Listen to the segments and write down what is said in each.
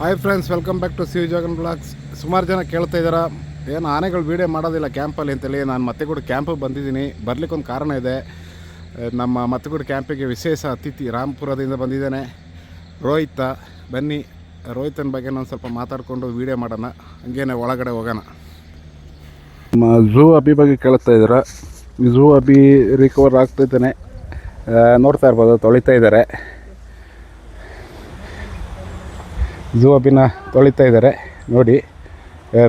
Hi friends welcome back to CV Jagan vlogs ಸುಮಾರು ಜನ ಕೇಳ್ತಾ ಇದ್ದಾರೆ ಏನು ಆನೆಗಳು ವೀಡಿಯೋ ಮಾಡೋದಿಲ್ಲ ಕ್ಯಾಂಪಲ್ಲಿ ಅಂತೇಳಿ ನಾನು ಮತ್ತೆ ಕೂಡ ಕ್ಯಾಂಪಿಗೆ ಬಂದಿದ್ದೀನಿ. ಬರ್ಲಿಕ್ಕೆ ಒಂದು ಕಾರಣ ಇದೆ. ನಮ್ಮ ನಮ್ಮ ಕೂಡ ಕ್ಯಾಂಪಿಗೆ ವಿಶೇಷ ಅತಿಥಿ ರಾಮ್ಪುರದಿಂದ ಬಂದಿದ್ದೇನೆ. ರೋಹಿತ, ಬನ್ನಿ. ರೋಹಿತನ ಬಗ್ಗೆ ನಾನು ಸ್ವಲ್ಪ ಮಾತಾಡಿಕೊಂಡು ವೀಡಿಯೋ ಮಾಡೋಣ. ಹಂಗೇನೆ ಒಳಗಡೆ ಹೋಗೋಣ. ನಮ್ಮ ಝೂ ಅಬಿ ಬಗ್ಗೆ ಕೇಳ್ತಾ ಇದ್ದಾರೆ ಝೂ ಅಬಿ ರಿಕವರ್ ಆಗ್ತಿದ್ದಾನೆ ನೋಡ್ತಾ ಇರ್ಬೋದು, ತೊಳಿತಾ ಇದ್ದಾರೆ ಝೂ ಅಬಿನ ತೊಳಿತಾ ಇದ್ದಾರೆ. ನೋಡಿ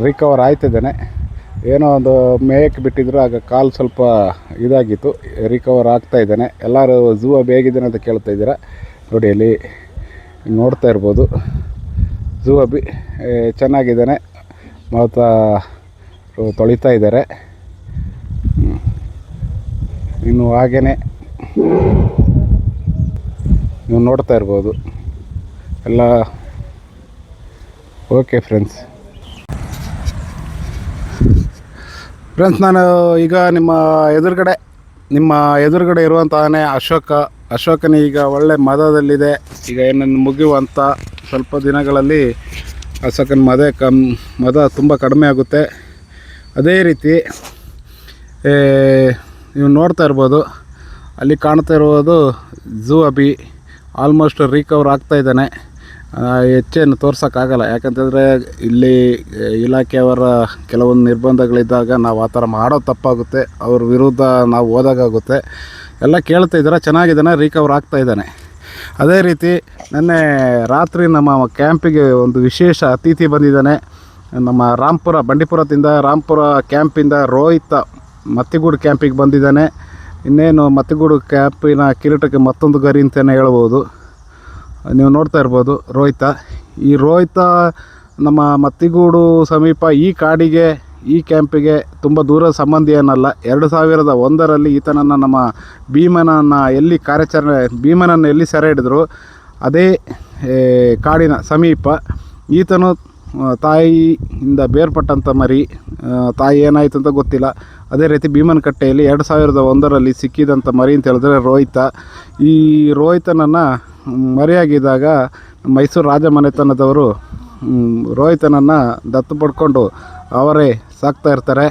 ರಿಕವರ್ ಆಯ್ತಿದ್ದಾನೆ ಏನೋ ಒಂದು ಮೇಯಕ್ಕೆ ಬಿಟ್ಟಿದ್ರು ಆಗ ಕಾಲು ಸ್ವಲ್ಪ ಇದಾಗಿತ್ತು. ರಿಕವರ್ ಆಗ್ತಾ ಇದ್ದಾನೆ. ಎಲ್ಲರೂ ಝೂ ಅಬಿ ಹೇಗಿದ್ದಾನೆ ಅಂತ ಕೇಳ್ತಾ ಇದ್ದೀರಾ? ನೋಡಿ ಅಲ್ಲಿ ನೋಡ್ತಾ ಇರ್ಬೋದು. ಝೂ ಅಬಿ ಏ, ಚೆನ್ನಾಗಿದ್ದಾನೆ. ಮತ್ತು ತೊಳಿತಾ ಇದ್ದಾರೆ. ಇನ್ನು ಹಾಗೇ ನೀವು ನೋಡ್ತಾ ಇರ್ಬೋದು. ಎಲ್ಲ ಓಕೆ ಫ್ರೆಂಡ್ಸ್ ಫ್ರೆಂಡ್ಸ್ ನಾನು ಈಗ ನಿಮ್ಮ ಎದುರುಗಡೆ ನಿಮ್ಮ ಎದುರುಗಡೆ ಇರುವಂತಹನೇ ಅಶೋಕ, ಅಶೋಕನ ಈಗ ಒಳ್ಳೆ ಮದದಲ್ಲಿದೆ. ಈಗ ಏನನ್ನು ಮುಗಿಯುವಂಥ ಸ್ವಲ್ಪ ದಿನಗಳಲ್ಲಿ ಅಶೋಕನ ಮದ ಕಮ್, ಮದ ತುಂಬ ಕಡಿಮೆ ಆಗುತ್ತೆ. ಅದೇ ರೀತಿ ನೀವು ನೋಡ್ತಾ ಇರ್ಬೋದು, ಅಲ್ಲಿ ಕಾಣ್ತಾ ಇರುವುದು ಝೂ ಅಬಿ ಆಲ್ಮೋಸ್ಟ್ ರಿಕವರ್ ಆಗ್ತಾ ಇದ್ದಾನೆ. ಹೆಚ್ಚೇನು ತೋರ್ಸೋಕ್ಕಾಗಲ್ಲ. ಯಾಕಂತಂದರೆ ಇಲ್ಲಿ ಇಲಾಖೆಯವರ ಕೆಲವೊಂದು ನಿರ್ಬಂಧಗಳಿದ್ದಾಗ ನಾವು ಆ ಥರ ಮಾಡೋ ತಪ್ಪಾಗುತ್ತೆ. ಅವ್ರ ವಿರುದ್ಧ ನಾವು ಹೋದಾಗುತ್ತೆ ಎಲ್ಲ ಕೇಳ್ತಾ ಇದ್ದಾರೆ, ಚೆನ್ನಾಗಿದ್ದಾನೆ ರಿಕವರ್ ಆಗ್ತಾ ಇದ್ದಾನೆ. ಅದೇ ರೀತಿ, ನಿನ್ನೆ ರಾತ್ರಿ ನಮ್ಮ ಕ್ಯಾಂಪಿಗೆ ಒಂದು ವಿಶೇಷ ಅತಿಥಿ ಬಂದಿದ್ದಾನೆ. ನಮ್ಮ ರಾಂಪುರ ಬಂಡೀಪುರದಿಂದ ರಾಂಪುರ ಕ್ಯಾಂಪಿಂದ ರೋಹಿತ ಮತ್ತಿಗೂಡು ಕ್ಯಾಂಪಿಗೆ ಬಂದಿದ್ದಾನೆ. ಇನ್ನೇನು ಮತ್ತಿಗೂಡು ಕ್ಯಾಂಪಿನ ಕಿರೀಟಕ್ಕೆ ಮತ್ತೊಂದು ಗರಿ ಅಂತಲೇ ಹೇಳ್ಬೋದು. ನೀವು ನೋಡ್ತಾ ಇರ್ಬೋದು, ರೋಹಿತ. ಈ ರೋಹಿತ ನಮ್ಮ ಮತ್ತಿಗೂಡು ಸಮೀಪ ಈ ಕಾಡಿಗೆ, ಈ ಕ್ಯಾಂಪಿಗೆ ತುಂಬ ದೂರ ಸಂಬಂಧಿ ಏನಲ್ಲ. ಎರಡು ಸಾವಿರದ ಒಂದರಲ್ಲಿ ಈತನನ್ನು ನಮ್ಮ ಭೀಮನನ್ನು ಎಲ್ಲಿ ಕಾರ್ಯಾಚರಣೆ, ಭೀಮನನ್ನು ಎಲ್ಲಿ ಸೆರೆ ಹಿಡಿದ್ರು, ಅದೇ ಕಾಡಿನ ಸಮೀಪ. ಈತನು ತಾಯಿಯಿಂದ ಬೇರ್ಪಟ್ಟಂಥ ಮರಿ ತಾಯಿ ಏನಾಯಿತು ಅಂತ ಗೊತ್ತಿಲ್ಲ. ಅದೇ ರೀತಿ ಭೀಮನ ಕಟ್ಟೆಯಲ್ಲಿ ಎರಡು ಸಾವಿರದ ಒಂದರಲ್ಲಿ ಸಿಕ್ಕಿದಂಥ ಮರಿ ಅಂತ ಹೇಳಿದ್ರೆ ರೋಹಿತ. ಈ ರೋಹಿತನನ್ನು ಮರೆಯಾಗಿದ್ದಾಗ ಮೈಸೂರು ರಾಜ ಮನೆತನದವರು ಮ್, ರೋಹಿತನನ್ನು ದತ್ತು ಪಡ್ಕೊಂಡು ಅವರೇ ಸಾಕ್ತಾ ಇರ್ತಾರೆ.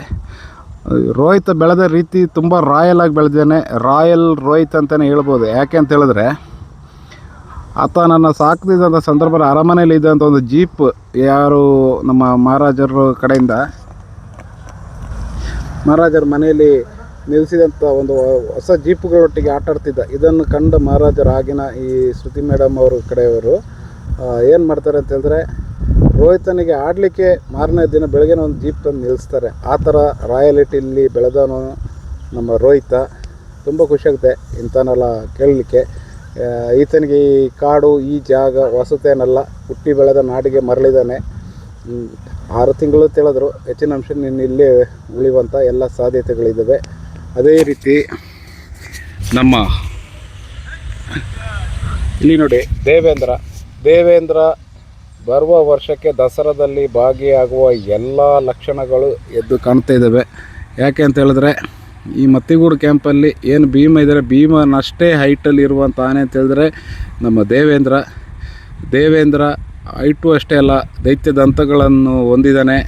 ರೋಹಿತ ಬೆಳೆದ ರೀತಿ ತುಂಬ ರಾಯಲ್ ಆಗಿ ಬೆಳೆದಿದ್ದಾನೆ. ರಾಯಲ್ ರೋಹಿತ್ ಅಂತಲೇ ಹೇಳ್ಬೋದು. ಯಾಕೆ ಅಂತ ಹೇಳಿದ್ರೆ ಆತ ನನ್ನ ಸಾಕ್ತಿದ್ದಂಥ ಸಂದರ್ಭದಲ್ಲಿ ಅರಮನೆಯಲ್ಲಿ ಇದ್ದಂಥ ಒಂದು ಜೀಪ್ ಯಾರು ನಮ್ಮ ಮಹಾರಾಜರ ಕಡೆಯಿಂದ ಮಹಾರಾಜರ ಮನೆಯಲ್ಲಿ ನಿಲ್ಲಿಸಿದಂಥ ಒಂದು ಹೊಸ ಜೀಪುಗಳೊಟ್ಟಿಗೆ ಆಟಾಡ್ತಿದ್ದ ಇದನ್ನು ಕಂಡ ಮಹಾರಾಜರು ಆಗಿನ ಈ ಶ್ರುತಿ ಮೇಡಮ್ ಅವರು ಕಡೆಯವರು ಏನು ಮಾಡ್ತಾರೆ ಅಂತಂದರೆ ರೋಹಿತನಿಗೆ ಆಡಲಿಕ್ಕೆ ಮಾರನೇ ದಿನ ಬೆಳಗ್ಗೆ ಒಂದು ಜೀಪ್ ತಂದು ನಿಲ್ಲಿಸ್ತಾರೆ ಆ ಥರ ರಾಯಲಿಟಿಲಿ ಬೆಳೆದವನು ನಮ್ಮ ರೋಹಿತ. ತುಂಬ ಖುಷಿಯಾಗುತ್ತೆ ಇಂಥನೆಲ್ಲ ಕೇಳಲಿಕ್ಕೆ. ಈತನಿಗೆ ಈ ಕಾಡು, ಈ ಜಾಗ ವಸತೇನಲ್ಲ ಹುಟ್ಟಿ ಬೆಳೆದ ನಾಡಿಗೆ ಮರಳಿದ್ದಾನೆ. ಆರು ತಿಂಗಳು ತಿಳಿದ್ರು ಹೆಚ್ಚಿನ ಅಂಶ ನಿನ್ನ ಇಲ್ಲೇ ಉಳಿಯುವಂಥ ಎಲ್ಲ ಸಾಧ್ಯತೆಗಳಿದ್ದಾವೆ. ಅದೇ ರೀತಿ ನಮ್ಮ ಇಲ್ಲಿ ನೋಡಿ, ದೇವೇಂದ್ರ. ದೇವೇಂದ್ರ ಬರುವ ವರ್ಷಕ್ಕೆ ದಸರಾದಲ್ಲಿ ಭಾಗಿಯಾಗುವ ಎಲ್ಲ ಲಕ್ಷಣಗಳು ಎದ್ದು ಕಾಣ್ತಾ ಇದ್ದಾವೆ ಯಾಕೆ ಅಂತ ಹೇಳಿದ್ರೆ, ಈ ಮತ್ತಿಗೂಡು ಕ್ಯಾಂಪಲ್ಲಿ ಏನು ಭೀಮ ಇದ್ದಾರೆ ಭೀಮನಷ್ಟೇ ಹೈಟಲ್ಲಿ ಇರುವಂಥ ಆನೆ ಅಂತ ಹೇಳಿದ್ರೆ, ನಮ್ಮ ದೇವೇಂದ್ರ ದೇವೇಂದ್ರ ಹೈಟು ಅಷ್ಟೇ ಅಲ್ಲ ದೈತ್ಯ ದಂತಗಳನ್ನು ಹೊಂದಿದ್ದಾನೆ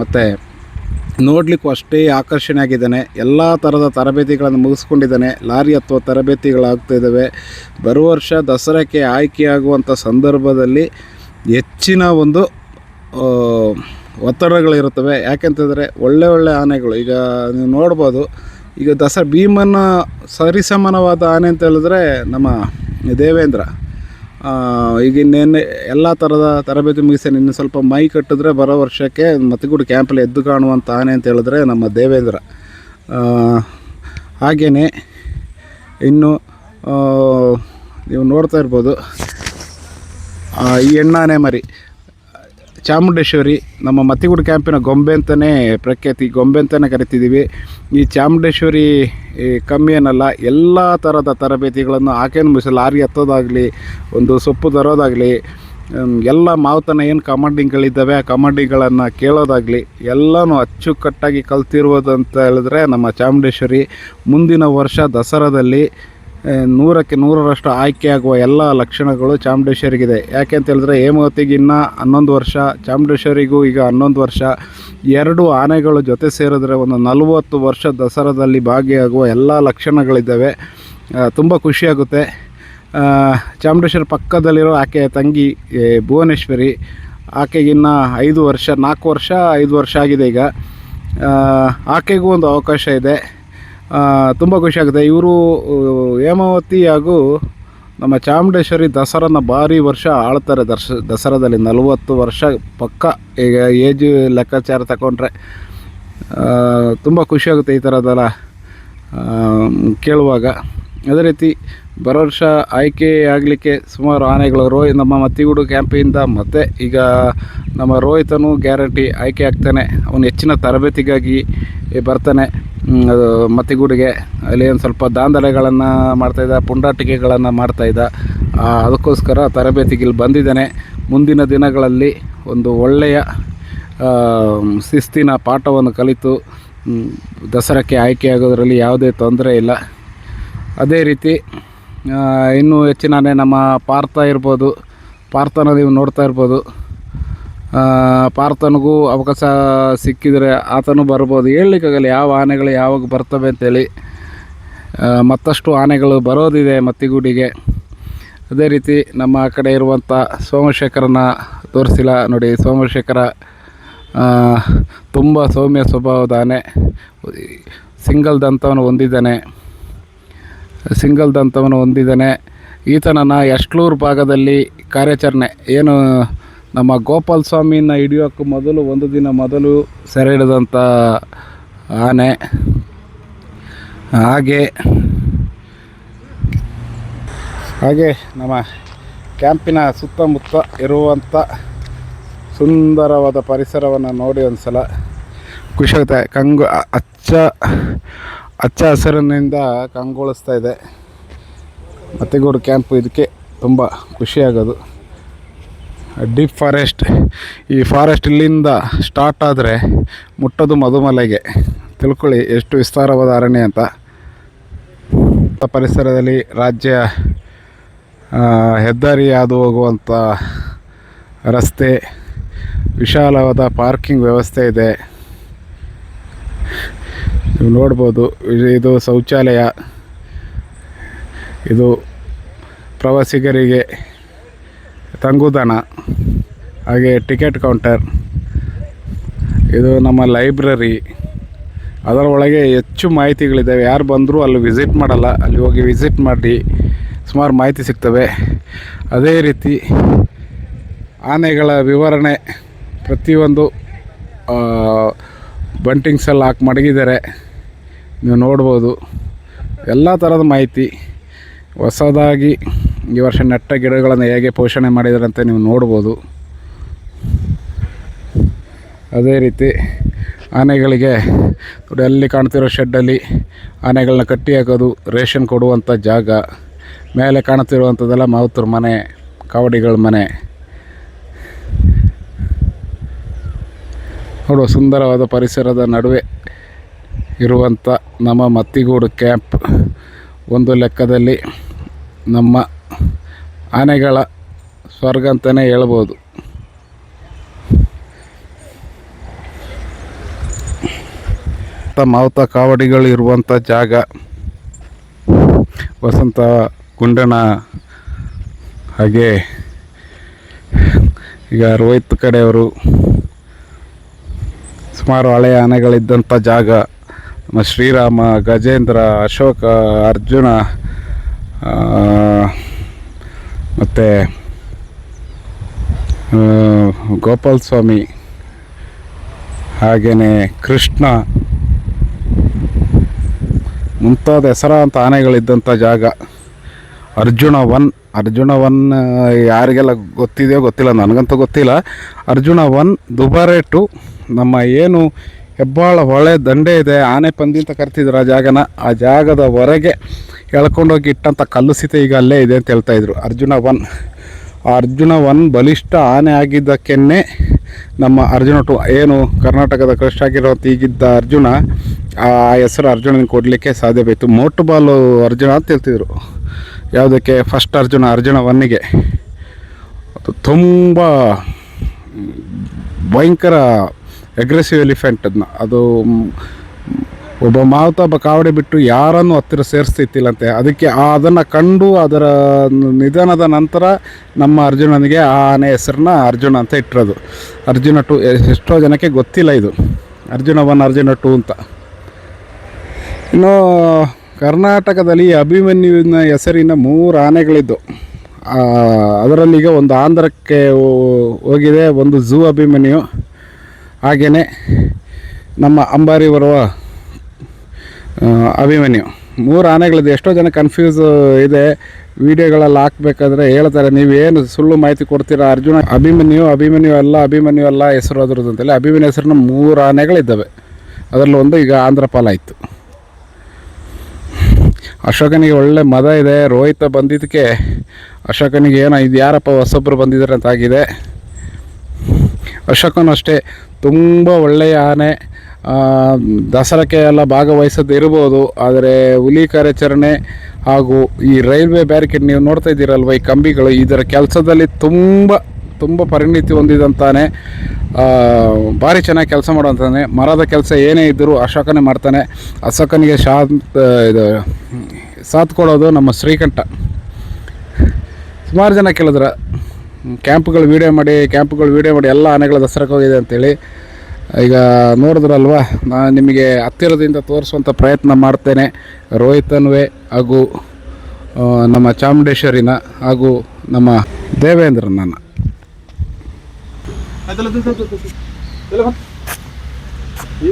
ಮತ್ತು ನೋಡಲಿಕ್ಕೂ ಅಷ್ಟೇ ಆಕರ್ಷಣೆ ಆಗಿದ್ದಾನೆ ಎಲ್ಲ ಥರದ ತರಬೇತಿಗಳನ್ನು ಮುಗಿಸ್ಕೊಂಡಿದ್ದಾನೆ. ಲಾರಿ ಅಥವಾ ತರಬೇತಿಗಳಾಗ್ತಾ ಇದ್ದಾವೆ. ಬರುವ ವರ್ಷ ದಸರಾಕ್ಕೆ ಆಯ್ಕೆಯಾಗುವಂಥ ಸಂದರ್ಭದಲ್ಲಿ ಹೆಚ್ಚಿನ ಒಂದು ಒತ್ತಡಗಳಿರುತ್ತವೆ. ಯಾಕೆಂತಂದರೆ ಒಳ್ಳೆ ಒಳ್ಳೆ ಆನೆಗಳು. ಈಗ ನೀವು ನೋಡ್ಬೋದು, ಈಗ ದಸರಾ ಭೀಮನ ಸರಿಸಮಾನವಾದ ಆನೆ ಅಂತ ಹೇಳಿದ್ರೆ ನಮ್ಮ ದೇವೇಂದ್ರ. ಈಗ ಇನ್ನೇನು ಎಲ್ಲ ಥರದ ತರಬೇತಿ ಮುಗಿಸಿ ಇನ್ನು ಸ್ವಲ್ಪ ಮೈ ಕಟ್ಟಿದ್ರೆ ಬರೋ ವರ್ಷಕ್ಕೆ ಮತ್ತಿಗೂಡು ಕ್ಯಾಂಪಲ್ಲಿ ಎದ್ದು ಕಾಣುವಂಥ ಆನೆ ಅಂತ ಹೇಳಿದ್ರೆ ನಮ್ಮ ದೇವೇಂದ್ರ. ಹಾಗೆಯೇ ಇನ್ನು ನೀವು ನೋಡ್ತಾ ಇರ್ಬೋದು ಈ ಎಣ್ಣಾನೆ ಮರಿ. ಚಾಮುಂಡೇಶ್ವರಿ, ನಮ್ಮ ಮತ್ತಿಗೂಡು ಕ್ಯಾಂಪಿನ ಗೊಂಬೆ ಅಂತಲೇ ಪ್ರಖ್ಯಾತಿ, ಗೊಂಬೆ ಅಂತಲೇ ಕರಿತಿದ್ದೀವಿ. ಈ ಚಾಮುಂಡೇಶ್ವರಿ ಕಮ್ಮಿ ಏನಲ್ಲ ಎಲ್ಲ ಥರದ ತರಬೇತಿಗಳನ್ನು ಆಕೆಯನ್ನು ಮುಗಿಸಲು ಲಾರಿ ಹತ್ತೋದಾಗಲಿ, ಒಂದು ಸೊಪ್ಪು ತರೋದಾಗಲಿ ಎಲ್ಲ ಮಾವುತನ ಏನು ಕಮಾಂಡಿಂಗ್ಗಳಿದ್ದಾವೆ ಆ ಕಮಾಂಡಿಂಗ್ಗಳನ್ನು ಕೇಳೋದಾಗಲಿ, ಎಲ್ಲನೂ ಅಚ್ಚುಕಟ್ಟಾಗಿ ಕಲ್ತಿರುವುದಂತ ಹೇಳಿದ್ರೆ ನಮ್ಮ ಚಾಮುಂಡೇಶ್ವರಿ ಮುಂದಿನ ವರ್ಷ ದಸರಾದಲ್ಲಿ ನೂರಕ್ಕೆ ನೂರರಷ್ಟು ಆಯ್ಕೆಯಾಗುವ ಎಲ್ಲ ಲಕ್ಷಣಗಳು ಚಾಮುಂಡೇಶ್ವರಿಗಿದೆ. ಯಾಕೆ ಅಂತ ಹೇಳಿದ್ರೆ, ಹೇಮಾವತಿಗಿನ್ನ ಹನ್ನೊಂದು ವರ್ಷ, ಚಾಮುಂಡೇಶ್ವರಿಗೂ ಈಗ ಹನ್ನೊಂದು ವರ್ಷ. ಎರಡು ಆನೆಗಳು ಜೊತೆ ಸೇರಿದ್ರೆ ಒಂದು ನಲವತ್ತು ವರ್ಷ ದಸರಾದಲ್ಲಿ ಭಾಗಿಯಾಗುವ ಎಲ್ಲ ಲಕ್ಷಣಗಳಿದ್ದಾವೆ. ತುಂಬ ಖುಷಿಯಾಗುತ್ತೆ. ಚಾಮುಂಡೇಶ್ವರಿ ಪಕ್ಕದಲ್ಲಿರೋ ಆಕೆಯ ತಂಗಿ ಭುವನೇಶ್ವರಿ, ಆಕೆಗಿನ್ನ ಐದು ವರ್ಷ, ನಾಲ್ಕು ವರ್ಷ, ಐದು ವರ್ಷ ಆಗಿದೆ ಈಗ. ಆಕೆಗೂ ಒಂದು ಅವಕಾಶ ಇದೆ. ತುಂಬ ಖುಷಿಯಾಗುತ್ತೆ ಇವರು ಹೇಮಾವತಿ ಹಾಗೂ ನಮ್ಮ ಚಾಮುಂಡೇಶ್ವರಿ ದಸರಾನ ಭಾರಿ ವರ್ಷ ಆಳ್ತಾರೆ ದರ್ಶ, ದಸರಾದಲ್ಲಿ. ನಲವತ್ತು ವರ್ಷ ಪಕ್ಕ ಈಗ ಏಜ್, ಲೆಕ್ಕಾಚಾರ ತಗೊಂಡ್ರೆ. ತುಂಬ ಖುಷಿಯಾಗುತ್ತೆ ಈ ಥರದ್ದೆಲ್ಲ ಕೇಳುವಾಗ. ಅದೇ ರೀತಿ ಬರೋ ವರ್ಷ ಆಯ್ಕೆ ಆಗಲಿಕ್ಕೆ ಸುಮಾರು ಆನೆಗಳು. ರೋಹಿ ನಮ್ಮ ಮತ್ತಿಗೂಡು ಕ್ಯಾಂಪಿಂದ ಮತ್ತೆ ಈಗ ನಮ್ಮ ರೋಹಿತನು ಗ್ಯಾರಂಟಿ ಆಯ್ಕೆ ಆಗ್ತಾನೆ. ಅವನು ಹೆಚ್ಚಿನ ತರಬೇತಿಗಾಗಿ ಬರ್ತಾನೆ. ಅದು ಮತ್ತಿಗೂಡಿಗೆ ಅಲ್ಲಿ ಒಂದು ಸ್ವಲ್ಪ ದಾಂಧಲೆಗಳನ್ನು ಮಾಡ್ತಾಯಿದ್ದ ಪುಂಡಾಟಿಕೆಗಳನ್ನು ಮಾಡ್ತಾಯಿದ್ದ ಅದಕ್ಕೋಸ್ಕರ ತರಬೇತಿಗೆ ಇಲ್ಲಿ ಬಂದಿದ್ದಾನೆ. ಮುಂದಿನ ದಿನಗಳಲ್ಲಿ ಒಂದು ಒಳ್ಳೆಯ ಶಿಸ್ತಿನ ಪಾಠವನ್ನು ಕಲಿತು ದಸರಾಕ್ಕೆ ಆಯ್ಕೆಯಾಗೋದರಲ್ಲಿ ಯಾವುದೇ ತೊಂದರೆ ಇಲ್ಲ. ಅದೇ ರೀತಿ ಇನ್ನೂ ಹೆಚ್ಚಿನೇ ನಮ್ಮ ಪಾರ್ಥ ಇರ್ಬೋದು. ಪಾರ್ಥನ ನೀವು ನೋಡ್ತಾ ಇರ್ಬೋದು. ಪಾರ್ಥನಿಗೂ ಅವಕಾಶ ಸಿಕ್ಕಿದರೆ ಆತನು ಬರ್ಬೋದು. ಹೇಳಲಿಕ್ಕಾಗಲ್ಲ ಯಾವ ಆನೆಗಳು ಯಾವಾಗ ಬರ್ತವೆ ಅಂತೇಳಿ. ಮತ್ತಷ್ಟು ಆನೆಗಳು ಬರೋದಿದೆ ಮತ್ತಿಗೂಡಿಗೆ. ಅದೇ ರೀತಿ ನಮ್ಮ ಕಡೆ ಇರುವಂಥ ಸೋಮಶೇಖರನ ತೋರಿಸಿಲ್ಲ ನೋಡಿ. ಸೋಮಶೇಖರ ತುಂಬ ಸೌಮ್ಯ ಸ್ವಭಾವದ ಆನೆ. ಸಿಂಗಲ್ ದಂತವನ್ನು ಹೊಂದಿದ್ದಾನೆ. ಸಿಂಗಲ್ ದಂತವನ್ನು ಹೊಂದಿದ್ದಾನೆ. ಈತನನ್ನು ಯಶ್ಲೂರು ಭಾಗದಲ್ಲಿ ಕಾರ್ಯಾಚರಣೆ ಏನು ನಮ್ಮ ಗೋಪಾಲ ಸ್ವಾಮಿನ ಹಿಡಿಯೋಕ್ಕೂ ಮೊದಲು ಒಂದು ದಿನ ಮೊದಲು ಸೆರೆ ಹಿಡಿದಂಥ ಆನೆ. ಹಾಗೆ ಹಾಗೆ ನಮ್ಮ ಕ್ಯಾಂಪಿನ ಸುತ್ತಮುತ್ತ ಇರುವಂಥ ಸುಂದರವಾದ ಪರಿಸರವನ್ನು ನೋಡಿ ಒಂದು ಸಲ ಖುಷಿಯಾಗುತ್ತೆ. ಕಂಗು ಹಚ್ಚ ಹಚ್ಚ ಹಸಿರಿನಿಂದ ಕಂಗೊಳಿಸ್ತಾ ಇದೆ. ಮತ್ತೆಗೂಡು ಕ್ಯಾಂಪ್ ಇದಕ್ಕೆ ತುಂಬ ಖುಷಿಯಾಗೋದು. Deep forest. ಈ ಫಾರೆಸ್ಟ್ ಇಲ್ಲಿಂದ ಸ್ಟಾರ್ಟ್ ಆದರೆ ಮುಟ್ಟೋದು ಮಧುಮಲೆಗೆ. ತಿಳ್ಕೊಳ್ಳಿ ಎಷ್ಟು ವಿಸ್ತಾರವಾದ ಅರಣ್ಯ ಅಂತ. ಪರಿಸರದಲ್ಲಿ ರಾಜ್ಯ ಹೆದ್ದಾರಿ ಹಾದು ಹೋಗುವಂಥ ರಸ್ತೆ, ವಿಶಾಲವಾದ ಪಾರ್ಕಿಂಗ್ ವ್ಯವಸ್ಥೆ ಇದೆ. ನೀವು ನೋಡ್ಬೋದು, ಇದು ಶೌಚಾಲಯ. ಇದು ಪ್ರವಾಸಿಗರಿಗೆ ತಂಗುದಾಣ ಹಾಗೆ ಟಿಕೆಟ್ ಕೌಂಟರ್, ಇದು ನಮ್ಮ ಲೈಬ್ರರಿ. ಅದರ ಒಳಗೆ ಹೆಚ್ಚು ಮಾಹಿತಿಗಳಿದ್ದಾವೆ. ಯಾರು ಬಂದರೂ ಅಲ್ಲಿ ವಿಸಿಟ್ ಮಾಡಲ್ಲ. ಅಲ್ಲಿ ಹೋಗಿ ವಿಸಿಟ್ ಮಾಡಿ ಸುಮಾರು ಮಾಹಿತಿ ಸಿಗ್ತವೆ. ಅದೇ ರೀತಿ ಆನೆಗಳ ವಿವರಣೆ ಪ್ರತಿಯೊಂದು ಬಂಟಿಂಗ್ಸಲ್ಲಿ ಹಾಕಿ ಮಡಗಿದ್ದಾರೆ. ನೀವು ನೋಡ್ಬೋದು. ಎಲ್ಲ ಥರದ ಮಾಹಿತಿ ಹೊಸದಾಗಿ ಈ ವರ್ಷ ನೆಟ್ಟ ಗಿಡಗಳನ್ನು ಹೇಗೆ ಪೋಷಣೆ ಮಾಡಿದ್ದಾರೆ ನೀವು ನೋಡ್ಬೋದು. ಅದೇ ರೀತಿ ಆನೆಗಳಿಗೆ ಅಲ್ಲಿ ಕಾಣ್ತಿರೋ ಶೆಡ್ಡಲ್ಲಿ ಆನೆಗಳನ್ನ ಕಟ್ಟಿ ಹಾಕೋದು, ರೇಷನ್ ಕೊಡುವಂಥ ಜಾಗ. ಮೇಲೆ ಕಾಣ್ತಿರುವಂಥದ್ದೆಲ್ಲ ಮಾವುತರ ಮನೆ, ಕಾವಡಿಗಳ ಮನೆ. ನೋಡುವ ಸುಂದರವಾದ ಪರಿಸರದ ನಡುವೆ ಇರುವಂಥ ನಮ್ಮ ಮತ್ತಿಗೂಡು ಕ್ಯಾಂಪ್. ಒಂದು ಲೆಕ್ಕದಲ್ಲಿ ನಮ್ಮ ಆನೆಗಳ ಸ್ವರ್ಗ ಅಂತಲೇ ಹೇಳ್ಬೋದು. ಮಾವುತ ಕಾವಡಿಗಳು ಇರುವಂಥ ಜಾಗ. ವಸಂತ ಗುಂಡನ ಹಾಗೆ ಈಗ ರೋಹಿತ್ ಕಡೆಯವರು ಸುಮಾರು ಹಳೆಯ ಆನೆಗಳಿದ್ದಂಥ ಜಾಗ. ನಮ್ಮ ಶ್ರೀರಾಮ ಗಜೇಂದ್ರ ಅಶೋಕ ಅರ್ಜುನ ಮತ್ತು ಗೋಪಾಲ ಸ್ವಾಮಿ ಹಾಗೆಯೇ ಕೃಷ್ಣ ಮುಂತಾದ ಹೆಸರಾಂತ ಆನೆಗಳಿದ್ದಂಥ ಜಾಗ. ಅರ್ಜುನ ಒನ್ ಅರ್ಜುನ ಒನ್ ಯಾರಿಗೆಲ್ಲ ಗೊತ್ತಿದೆಯೋ ಗೊತ್ತಿಲ್ಲ, ನನಗಂತೂ ಗೊತ್ತಿಲ್ಲ. ಅರ್ಜುನ ಒನ್, ದುಬಾರೆ ಟು, ನಮ್ಮ ಏನು ಹೆಬ್ಬಾಳ ಹೊಳೆ ದಂಡೆ ಇದೆ, ಆನೆ ಪಂದಿ ಅಂತ ಕರ್ತಿದ್ರು ಆ ಜಾಗನ. ಆ ಜಾಗದ ಹೊರಗೆ ಎಳ್ಕೊಂಡೋಗಿ ಇಟ್ಟಂಥ ಕಲ್ಲು ಸೀತೆ ಈಗ ಅಲ್ಲೇ ಇದೆ ಅಂತ ಹೇಳ್ತಾ ಇದ್ರು. ಅರ್ಜುನ ಒನ್ ಅರ್ಜುನ ಒನ್ ಬಲಿಷ್ಠ ಆನೆ ಆಗಿದ್ದಕ್ಕೇ ನಮ್ಮ ಅರ್ಜುನ ಟು ಏನು ಕರ್ನಾಟಕದ ಕ್ರಶ್ ಆಗಿರೋಂಥ ಈಗಿದ್ದ ಅರ್ಜುನ, ಆ ಹೆಸರು ಅರ್ಜುನನ ಕೊಡಲಿಕ್ಕೆ ಸಾಧ್ಯವಿತ್ತು ಮೋಟು ಬಾಲು ಅರ್ಜುನ ಅಂತ ಹೇಳ್ತಿದ್ರು. ಯಾವುದಕ್ಕೆ? ಫಸ್ಟ್ ಅರ್ಜುನ ಅರ್ಜುನ ಒನ್ನಿಗೆ ಅದು ತುಂಬ ಭಯಂಕರ ಎಗ್ರೆಸಿವ್ ಎಲಿಫೆಂಟ್ ಅದನ್ನ ಅದು ಒಬ್ಬ ಮಾವುತ ಒಬ್ಬ ಕಾವಡಿ ಬಿಟ್ಟು ಯಾರನ್ನು ಹತ್ತಿರ ಸೇರಿಸ್ತಿತ್ತಿಲ್ಲಂತೆ. ಅದಕ್ಕೆ ಅದನ್ನು ಕಂಡು ಅದರ ನಿಧನದ ನಂತರ ನಮ್ಮ ಅರ್ಜುನನಿಗೆ ಆ ಆನೆ ಹೆಸರನ್ನ ಅರ್ಜುನ ಅಂತ ಇಟ್ಟಿರೋದು. ಅರ್ಜುನ ಟು ಎಷ್ಟೋ ಜನಕ್ಕೆ ಗೊತ್ತಿಲ್ಲ ಇದು. ಅರ್ಜುನ ಒನ್, ಅರ್ಜುನ ಟು ಅಂತ. ಇನ್ನು ಕರ್ನಾಟಕದಲ್ಲಿ ಅಭಿಮನ್ಯುವಿನ ಹೆಸರಿನ ಮೂರು ಆನೆಗಳಿದ್ದು. ಈಗ ಒಂದು ಆಂಧ್ರಕ್ಕೆ ಹೋಗಿದೆ, ಒಂದು ಝೂ ಅಭಿಮನ್ಯು. ಹಾಗೆಯೇ ನಮ್ಮ ಅಂಬಾರಿ ಬರುವ ಅಭಿಮನ್ಯು, ಮೂರು ಆನೆಗಳಿದೆ. ಎಷ್ಟೋ ಜನ ಕನ್ಫ್ಯೂಸ್ ಇದೆ. ವಿಡಿಯೋಗಳಲ್ಲಿ ಹಾಕ್ಬೇಕಾದ್ರೆ ಹೇಳ್ತಾರೆ, ನೀವೇನು ಸುಳ್ಳು ಮಾಹಿತಿ ಕೊಡ್ತೀರಾ? ಅರ್ಜುನ, ಅಭಿಮನ್ಯು ಅಭಿಮನ್ಯು ಅಲ್ಲ ಅಭಿಮನ್ಯು ಅಲ್ಲ, ಹೆಸರು ಅದ್ರದ್ದು ಅಂತೇಳಿ. ಅಭಿಮನ್ಯು ಹೆಸರಿನ ಮೂರು ಆನೆಗಳಿದ್ದಾವೆ. ಅದರಲ್ಲಿ ಒಂದು ಈಗ ಆಂಧ್ರ ಪಾಲಾಯಿತು ಅಶೋಕನಿಗೆ ಒಳ್ಳೆ ಮದ ಇದೆ, ರೋಹಿತ ಬಂದಿದ್ದಕ್ಕೆ ಅಶೋಕನಿಗೆ ಏನೋ, ಇದು ಯಾರಪ್ಪ ಹೊಸೊಬ್ಬರು ಬಂದಿದ್ದಾರೆ ಅಂತ ಆಗಿದೆ. ಅಶೋಕನು ಅಷ್ಟೇ, ತುಂಬ ಒಳ್ಳೆಯ ಆನೆ. ದಸರಾಕ್ಕೆ ಎಲ್ಲ ಭಾಗವಹಿಸದೇ ಇರ್ಬೋದು, ಆದರೆ ಹುಲಿ ಕಾರ್ಯಾಚರಣೆ ಹಾಗೂ ಈ ರೈಲ್ವೆ ಬ್ಯಾರಿಕೇಡ್ ನೀವು ನೋಡ್ತಾ ಇದ್ದೀರಲ್ವ ಈ ಕಂಬಿಗಳು, ಇದರ ಕೆಲಸದಲ್ಲಿ ತುಂಬ ತುಂಬ ಪರಿಣಿತಿ ಹೊಂದಿದಂತಾನೆ ಭಾರಿ ಚೆನ್ನಾಗಿ ಕೆಲಸ ಮಾಡೋಂತಾನೆ ಮರದ ಕೆಲಸ ಏನೇ ಇದ್ದರೂ ಅಶೋಕನೇ ಮಾಡ್ತಾನೆ. ಅಶೋಕನಿಗೆ ಶಾಂತ ಇದು ಸಾಥ್ ಕೊಡೋದು ನಮ್ಮ ಶ್ರೀಕಂಠ. ಸುಮಾರು ಜನ ಕೇಳಿದ್ರೆ ಕ್ಯಾಂಪ್ಗಳು ವೀಡಿಯೋ ಮಾಡಿ, ಕ್ಯಾಂಪ್ಗಳು ವೀಡಿಯೋ ಮಾಡಿ, ಎಲ್ಲ ಆನೆಗಳು ದಸರಾಕ್ಕೆ ಹೋಗಿದೆ ಅಂತೇಳಿ. ಈಗ ನೋಡಿದ್ರಲ್ವ, ನಾನು ನಿಮಗೆ ಹತ್ತಿರದಿಂದ ತೋರಿಸುವಂಥ ಪ್ರಯತ್ನ ಮಾಡ್ತೇನೆ. ರೋಹಿತನ್ವೆ ಹಾಗೂ ನಮ್ಮ ಚಾಮುಂಡೇಶ್ವರಿನ ಹಾಗೂ ನಮ್ಮ ದೇವೇಂದ್ರನ ಈ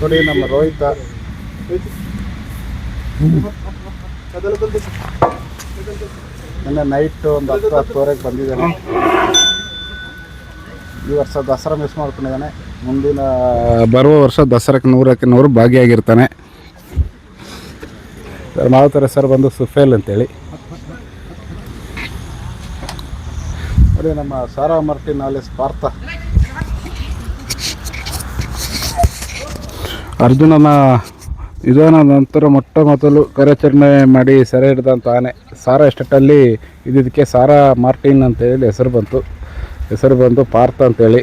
ನೋಡಿ ನಮ್ಮ ರೋಹಿತ. ನಿನ್ನೆ ನೈಟ್ ಒಂದು ಹತ್ತು ಹತ್ತುವರೆಗೆ ಬಂದಿದ್ದಾನೆ. ಈ ವರ್ಷ ದಸರಾ ಮಿಸ್ ಮಾಡ್ಕೊಂಡಿದ್ದಾನೆ. ಮುಂದಿನ, ಬರುವ ವರ್ಷ ದಸರಾಕ್ಕೆ ನೂರಕ್ಕೆ ನೂರು ಭಾಗಿಯಾಗಿರ್ತಾನೆ. ಸರ್ ಹೆಸರು ಬಂದು ಸುಫೇಲ್ ಅಂತೇಳಿ. ನೋಡಿ, ನಮ್ಮ ಸಾರಾ ಮರ್ಟಿನ್ ಆಲಿಸ್ ಪಾರ್ಥ ಅರ್ಜುನನ ಇದನ ನಂತರ ಮೊಟ್ಟ ಮೊದಲು ಕಾರ್ಯಾಚರಣೆ ಮಾಡಿ ಸೆರೆ ಹಿಡಿದಂಥ ಆನೆ ಸಾರಾ ಎಸ್ಟೇಟಲ್ಲಿ ಇದಕ್ಕೆ ಸಾರಾ ಮಾರ್ಟಿನ್ ಅಂತೇಳಿ ಹೆಸರು ಬಂತು. ಹೆಸರು ಬಂದು ಪಾರ್ಥ ಅಂತೇಳಿ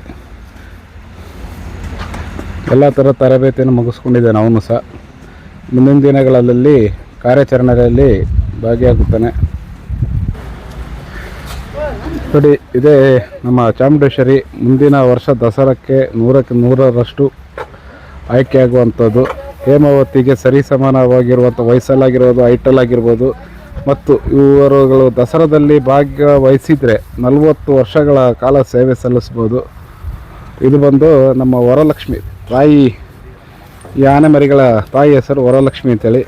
ಎಲ್ಲ ಥರ ತರಬೇತಿಯನ್ನು ಮುಗಿಸ್ಕೊಂಡಿದ್ದಾನೆ ಅವನು ಸಹ. ಮುಂದಿನ ದಿನಗಳಲ್ಲಿ ಕಾರ್ಯಾಚರಣೆಯಲ್ಲಿ ಭಾಗಿಯಾಗುತ್ತಾನೆ. ನೋಡಿ, ಇದೇ ನಮ್ಮ ಚಾಮುಂಡೇಶ್ವರಿ ಮುಂದಿನ ವರ್ಷ ದಸರಾಕ್ಕೆ ನೂರಕ್ಕೆ ನೂರರಷ್ಟು ಆಯ್ಕೆಯಾಗುವಂಥದ್ದು. ಹೇಮಾವತಿಗೆ ಸರಿಸಮಾನವಾಗಿರುವಂಥ ವಯಸ್ಸಲ್ಲಾಗಿರ್ಬೋದು ಹೈಟಲ್ ಆಗಿರ್ಬೋದು ಮತ್ತು ಇವರುಗಳು ದಸರಾದಲ್ಲಿ ಭಾಗವಹಿಸಿದರೆ ನಲವತ್ತು ವರ್ಷಗಳ ಕಾಲ ಸೇವೆ ಸಲ್ಲಿಸ್ಬೋದು. ಇದು ಬಂದು ನಮ್ಮ ವರಲಕ್ಷ್ಮಿ ತಾಯಿ ಈ ಆನೆ ಮರಿಗಳ ತಾಯಿ ಹೆಸರು ವರಲಕ್ಷ್ಮಿ ಅಂತೇಳಿ.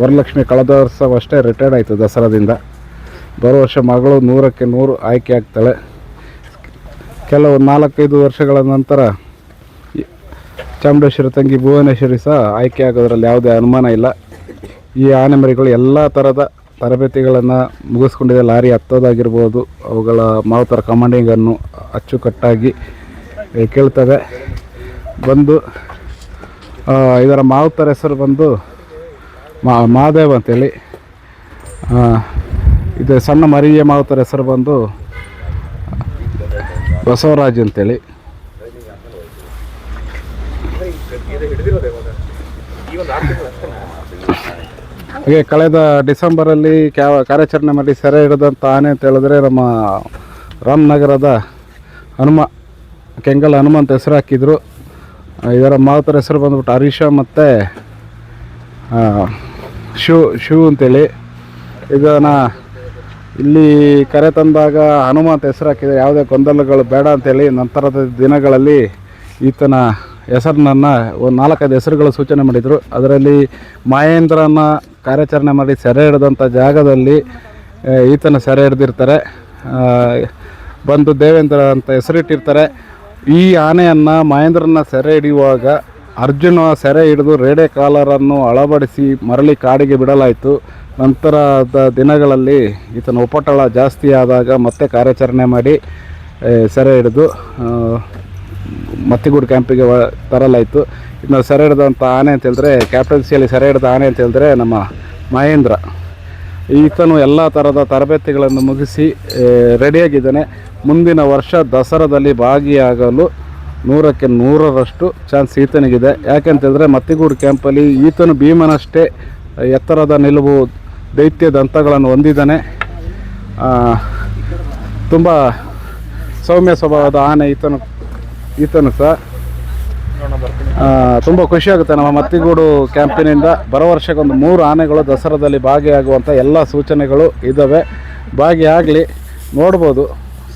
ವರಲಕ್ಷ್ಮಿ ಕಳೆದ ವರ್ಷವಷ್ಟೇ ರಿಟೈರ್ಡ್ ಆಯಿತು ದಸರಾದಿಂದ. ಬರೋ ವರ್ಷ ಮಗಳು ನೂರಕ್ಕೆ ನೂರು ಆಯ್ಕೆ ಆಗ್ತಾಳೆ. ಕೆಲವು ನಾಲ್ಕೈದು ವರ್ಷಗಳ ನಂತರ ಚಾಮುಂಡೇಶ್ವರಿ ತಂಗಿ ಭುವನೇಶ್ವರಿ ಸಹ ಆಯ್ಕೆ ಆಗೋದ್ರಲ್ಲಿ ಯಾವುದೇ ಅನುಮಾನ ಇಲ್ಲ. ಈ ಆನೆ ಮರಿಗಳು ಎಲ್ಲ ಥರದ ತರಬೇತಿಗಳನ್ನು ಮುಗಿಸ್ಕೊಂಡಿದೆ. ಲಾರಿ ಹತ್ತೋದಾಗಿರ್ಬೋದು, ಅವುಗಳ ಮಾವುತರ ಕಮಾಂಡಿಂಗನ್ನು ಅಚ್ಚುಕಟ್ಟಾಗಿ ಕೇಳ್ತವೆ. ಬಂದು ಇದರ ಮಾವುತರ ಹೆಸರು ಬಂದು ಮಾ, ಮಹಾದೇವ್ ಅಂತೇಳಿ. ಇದು ಸಣ್ಣ ಮರಿಯ ಮಾವುತರ ಹೆಸರು ಬಂದು ಬಸವರಾಜ್ ಅಂತೇಳಿ. ಹಾಗೆ ಕಳೆದ ಡಿಸೆಂಬರಲ್ಲಿ ಕ್ಯಾ ಕಾರ್ಯಾಚರಣೆ ಮಾಡಿ ಸೆರೆ ಹಿಡಿದಂಥ ಆನೆ ಅಂತ ಹೇಳಿದ್ರೆ ನಮ್ಮ ರಾಮನಗರದ ಹನುಮ, ಕೆಂಗಲ್ ಹನುಮ ಅಂತ ಹೆಸರು ಹಾಕಿದ್ರು. ಇದರ ಮಾವುತರ ಹೆಸರು ಬಂದ್ಬಿಟ್ಟು ಹರೀಶ ಮತ್ತು ಶಿವ್ ಶಿವ್ ಅಂತೇಳಿ. ಇದನ್ನು ಇಲ್ಲಿ ಕರೆ ತಂದಾಗ ಹನುಮ ಅಂತ ಹೆಸರು ಹಾಕಿದೆ ಯಾವುದೇ ಗೊಂದಲಗಳು ಬೇಡ ಅಂತೇಳಿ ನಂತರದ ದಿನಗಳಲ್ಲಿ ಈತನ ಹೆಸರನ್ನ ಒಂದು ನಾಲ್ಕೈದು ಹೆಸರುಗಳ ಸೂಚನೆ ಮಾಡಿದರು. ಅದರಲ್ಲಿ ಮಹೇಂದ್ರನ ಕಾರ್ಯಾಚರಣೆ ಮಾಡಿ ಸೆರೆ ಹಿಡಿದಂಥ ಜಾಗದಲ್ಲಿ ಈತನ ಸೆರೆ ಹಿಡಿದಿರ್ತಾರೆ. ಬಂದು ದೇವೇಂದ್ರ ಅಂತ ಹೆಸರಿಟ್ಟಿರ್ತಾರೆ. ಈ ಆನೆಯನ್ನು ಮಹೇಂದ್ರನ ಸೆರೆ ಹಿಡಿಯುವಾಗ ಅರ್ಜುನ ಸೆರೆ ಹಿಡಿದು ರೇಡೆ ಕಾಲರನ್ನು ಅಳವಡಿಸಿ ಮರಳಿ ಕಾಡಿಗೆ ಬಿಡಲಾಯಿತು. ನಂತರದ ದಿನಗಳಲ್ಲಿ ಈತನ ಉಪಟಳ ಜಾಸ್ತಿ ಆದಾಗ ಮತ್ತೆ ಕಾರ್ಯಾಚರಣೆ ಮಾಡಿ ಸೆರೆ ಹಿಡಿದು ಮತ್ತಿಗೂಡು ಕ್ಯಾಂಪಿಗೆ ತರಲಾಯಿತು. ಇನ್ನು ಸೆರೆ ಹಿಡಿದಂಥ ಆನೆ ಅಂತ ಹೇಳಿದ್ರೆ, ಕ್ಯಾಪ್ಟನ್ಸಿಯಲ್ಲಿ ಸೆರೆ ಹಿಡಿದ ಆನೆ ಅಂತ ಹೇಳಿದ್ರೆ ನಮ್ಮ ಮಹೇಂದ್ರ. ಈತನು ಎಲ್ಲ ಥರದ ತರಬೇತಿಗಳನ್ನು ಮುಗಿಸಿ ರೆಡಿಯಾಗಿದ್ದಾನೆ. ಮುಂದಿನ ವರ್ಷ ದಸರಾದಲ್ಲಿ ಭಾಗಿಯಾಗಲು ನೂರಕ್ಕೆ ನೂರರಷ್ಟು ಚಾನ್ಸ್ ಈತನಿಗಿದೆ. ಯಾಕೆಂತಂದರೆ ಮತ್ತಿಗೂಡು ಕ್ಯಾಂಪಲ್ಲಿ ಈತನು ಭೀಮನಷ್ಟೇ ಎತ್ತರದ ನಿಲುವು, ದೈತ್ಯ ದಂತಗಳನ್ನು ಹೊಂದಿದ್ದಾನೆ. ತುಂಬ ಸೌಮ್ಯ ಸ್ವಭಾವದ ಆನೆ ಈತನು. ಈತನು ಸಹ ತುಂಬ ಖುಷಿಯಾಗುತ್ತೆ ನಮ್ಮ ಮತ್ತಿಗೂಡು ಕ್ಯಾಂಪಿನಿಂದ ಬರೋ ವರ್ಷಕ್ಕೊಂದು ಮೂರು ಆನೆಗಳು ದಸರಾದಲ್ಲಿ ಭಾಗಿಯಾಗುವಂಥ ಎಲ್ಲ ಸೂಚನೆಗಳು ಇದ್ದಾವೆ ಭಾಗಿಯಾಗಲಿ ನೋಡ್ಬೋದು.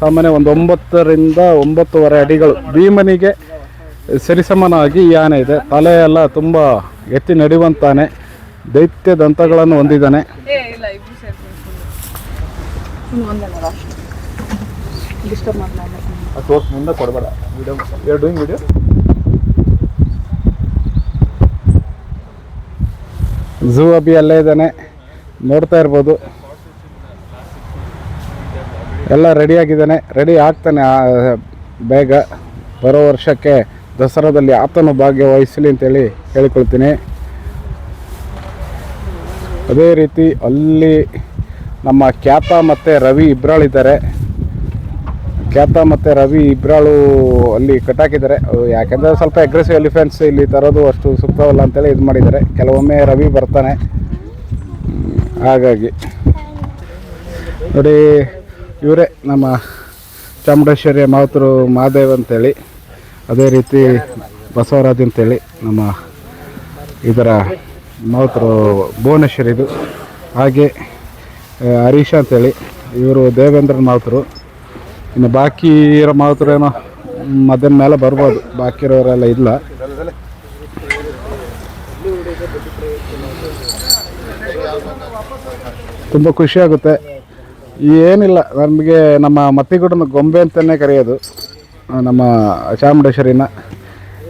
ಸಾಮಾನ್ಯ ಒಂದು ಒಂಬತ್ತರಿಂದ ಒಂಬತ್ತುವರೆ ಅಡಿಗಳು ಭೀಮನಿಗೆ ಸರಿಸಮನಾಗಿ ಈ ಆನೆ ಇದೆ. ತಲೆ ಎಲ್ಲ ತುಂಬ ಎತ್ತಿ ನಡೆಯುವಂತಾನೆ. ದೈತ್ಯ ದಂತಗಳನ್ನು ಹೊಂದಿದ್ದಾನೆ. ಮಾಡಲ್ಲ ತೋರ್ಸ್ ಮುಂದೆ ಕೊಡಬೇಡ. ವಿಡಿಯೋ ಎರಡು ಡೂಯಿಂಗ್ ವಿಡಿಯೋ ಝೂ ಅಬಿ ಅಲ್ಲೇ ಇದ್ದಾನೆ. ನೋಡ್ತಾ ಇರ್ಬೋದು. ಎಲ್ಲ ರೆಡಿಯಾಗಿದ್ದಾನೆ ರೆಡಿ ಆಗ್ತಾನೆ ಆ, ಬೇಗ. ಬರೋ ವರ್ಷಕ್ಕೆ ದಸರಾದಲ್ಲಿ ಆತನು ಭಾಗ್ಯವಹಿಸಲಿ ಅಂತೇಳಿ ಹೇಳಿಕೊಳ್ತೀನಿ. ಅದೇ ರೀತಿ ಅಲ್ಲಿ ನಮ್ಮ ಖ್ಯಾತ ಮತ್ತು ರವಿ ಇಬ್ರಾಳಿದ್ದಾರೆ ಖ್ಯಾತ ಮತ್ತು ರವಿ ಇಬ್ರಾಳು ಅಲ್ಲಿ ಕಟ್ಟಾಕಿದ್ದಾರೆ. ಯಾಕೆಂದರೆ ಸ್ವಲ್ಪ ಅಗ್ರೆಸಿವ್ ಎಲಿಫೆಂಟ್ಸ್ ಇಲ್ಲಿ ತರೋದು ಅಷ್ಟು ಸೂಕ್ತವಲ್ಲ ಅಂತೇಳಿ ಇದು ಮಾಡಿದ್ದಾರೆ. ಕೆಲವೊಮ್ಮೆ ರವಿ ಬರ್ತಾನೆ. ಹಾಗಾಗಿ. ನೋಡಿ, ಇವರೇ ನಮ್ಮ ಚಾಮುಂಡೇಶ್ವರಿಯ ಮಾವತರು ಮಹಾದೇವ್ ಅಂತೇಳಿ, ಅದೇ ರೀತಿ ಬಸವರಾಜ್ ಅಂತೇಳಿ ನಮ್ಮ ಇದರ ಮಾತೃ ಭುವನೇಶ್ವರಿದು. ಹಾಗೆ ಹರೀಶ್ ಹರೀಶ ಅಂತೇಳಿ, ಇವರು ದೇವೇಂದ್ರನ ಮಾವತರು ಇನ್ನು ಬಾಕಿ ಇರೋ ಏನೋ ಮಧ್ಯಾಹ್ನ ಮೇಲೆ ಬರ್ಬೋದು. ಬಾಕಿ ಇರೋರೆಲ್ಲ ಇಲ್ಲ. ತುಂಬ ಖುಷಿಯಾಗುತ್ತೆ ಏನಿಲ್ಲ, ನಮಗೆ ನಮ್ಮ ಮತ್ತಿಗೂಡನ ಗೊಂಬೆ ಅಂತಲೇ ಕರೆಯೋದು. ನಮ್ಮ ಚಾಮುಂಡೇಶ್ವರಿನ.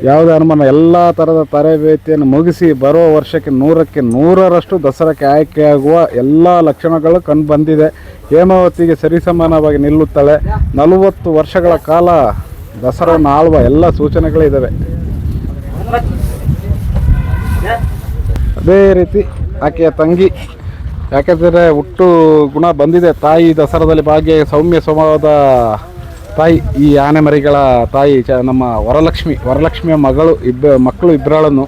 ಯಾವುದೇ ಅನುಮಾನ, ಎಲ್ಲ ಥರದ ತರಬೇತಿಯನ್ನು ಮುಗಿಸಿ ಬರುವ ವರ್ಷಕ್ಕೆ ನೂರಕ್ಕೆ ನೂರರಷ್ಟು ದಸರಾಕ್ಕೆ ಆಯ್ಕೆಯಾಗುವ ಎಲ್ಲ ಲಕ್ಷಣಗಳು ಕಂಡು ಬಂದಿದೆ. ಹೇಮಾವತಿಗೆ ಸರಿಸಮಾನವಾಗಿ ನಿಲ್ಲುತ್ತಾಳೆ. ನಲವತ್ತು ವರ್ಷಗಳ ಕಾಲ ದಸರಾವನ್ನು ಆಳುವ ಎಲ್ಲ ಸೂಚನೆಗಳಿದ್ದಾವೆ ಅದೇ ರೀತಿ ಆಕೆಯ ತಂಗಿ ಯಾಕೆಂದರೆ ಹುಟ್ಟು ಗುಣ ಬಂದಿದೆ. ತಾಯಿ ದಸರಾದಲ್ಲಿ ಭಾಗ್ಯ ಸೌಮ್ಯ ಸ್ವಭಾವದ ತಾಯಿ, ಈ ಆನೆ ಮರಿಗಳ ತಾಯಿ, ಚ, ನಮ್ಮ ವರಲಕ್ಷ್ಮಿ, ವರಲಕ್ಷ್ಮಿಯ ಮಗಳು, ಇಬ್ಬ, ಮಕ್ಕಳು ಇಬ್ಬರಾಳನ್ನು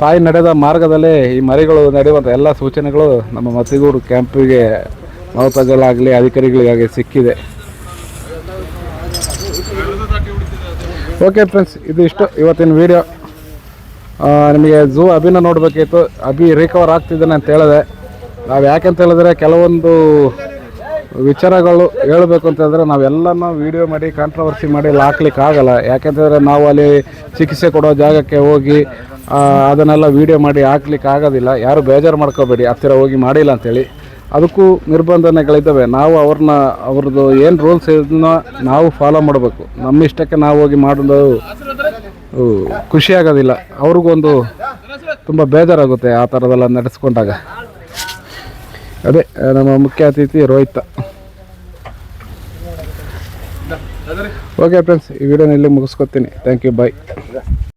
ತಾಯಿ ನಡೆದ ಮಾರ್ಗದಲ್ಲೇ ಈ ಮರಿಗಳು ನಡೆಯುವಂಥ ಎಲ್ಲ ಸೂಚನೆಗಳು ನಮ್ಮ ಮತ್ತಿಗೂರು ಕ್ಯಾಂಪಿಗೆ ಮಾವುತಗಳಾಗಲಿ ಅಧಿಕಾರಿಗಳಿಗಾಗಿ ಸಿಕ್ಕಿದೆ. ಓಕೆ ಫ್ರೆಂಡ್ಸ್ ಇದು ಇಷ್ಟು. ಇವತ್ತಿನ ವಿಡಿಯೋ ನಿಮಗೆ ಝೂ ಅಭಿನ ನೋಡಬೇಕಿತ್ತು. ಅಭಿ ರಿಕವರ್ ಆಗ್ತಿದ್ದಾನೆ ಅಂತ ಹೇಳಿದೆ. ನಾವು ಯಾಕೆಂತ ಹೇಳಿದ್ರೆ, ಕೆಲವೊಂದು ವಿಚಾರಗಳು ಹೇಳಬೇಕು ಅಂತಂದರೆ ನಾವೆಲ್ಲನೂ ವಿಡಿಯೋ ಮಾಡಿ ಕಾಂಟ್ರವರ್ಸಿ ಮಾಡಿ ಇಲ್ಲಿ ಹಾಕ್ಲಿಕ್ಕೆ ಆಗಲ್ಲ. ಯಾಕೆಂತಂದರೆ ನಾವು ಅಲ್ಲಿ ಚಿಕಿತ್ಸೆ ಕೊಡೋ ಜಾಗಕ್ಕೆ ಹೋಗಿ ಅದನ್ನೆಲ್ಲ ವಿಡಿಯೋ ಮಾಡಿ ಹಾಕ್ಲಿಕ್ಕೆ ಆಗೋದಿಲ್ಲ. ಯಾರು ಬೇಜಾರು ಮಾಡ್ಕೋಬೇಡಿ ಹತ್ತಿರ ಹೋಗಿ ಮಾಡಿಲ್ಲ ಅಂತೇಳಿ. ಅದಕ್ಕೂ ನಿರ್ಬಂಧನೆಗಳಿದ್ದಾವೆ. ನಾವು ಅವ್ರನ್ನ, ಅವ್ರದ್ದು ಏನು ರೂಲ್ಸ್ ಇದನ್ನ ನಾವು ಫಾಲೋ ಮಾಡಬೇಕು. ನಮ್ಮ ಇಷ್ಟಕ್ಕೆ ನಾವು ಹೋಗಿ ಮಾಡೋದು ಖುಷಿ ಆಗೋದಿಲ್ಲ. ಅವ್ರಿಗೊಂದು ತುಂಬ ಬೇಜಾರಾಗುತ್ತೆ ಆ ಥರದೆಲ್ಲ ನಡೆಸ್ಕೊಂಡಾಗ. ಅದೇ ನಮ್ಮ ಮುಖ್ಯ ಅತಿಥಿ ರೋಹಿತ. ಓಕೆ ಫ್ರೆಂಡ್ಸ್ ಈ ವಿಡಿಯೋನ ಇಲ್ಲಿ ಮುಗಿಸ್ಕೊತೀನಿ. Thank you bye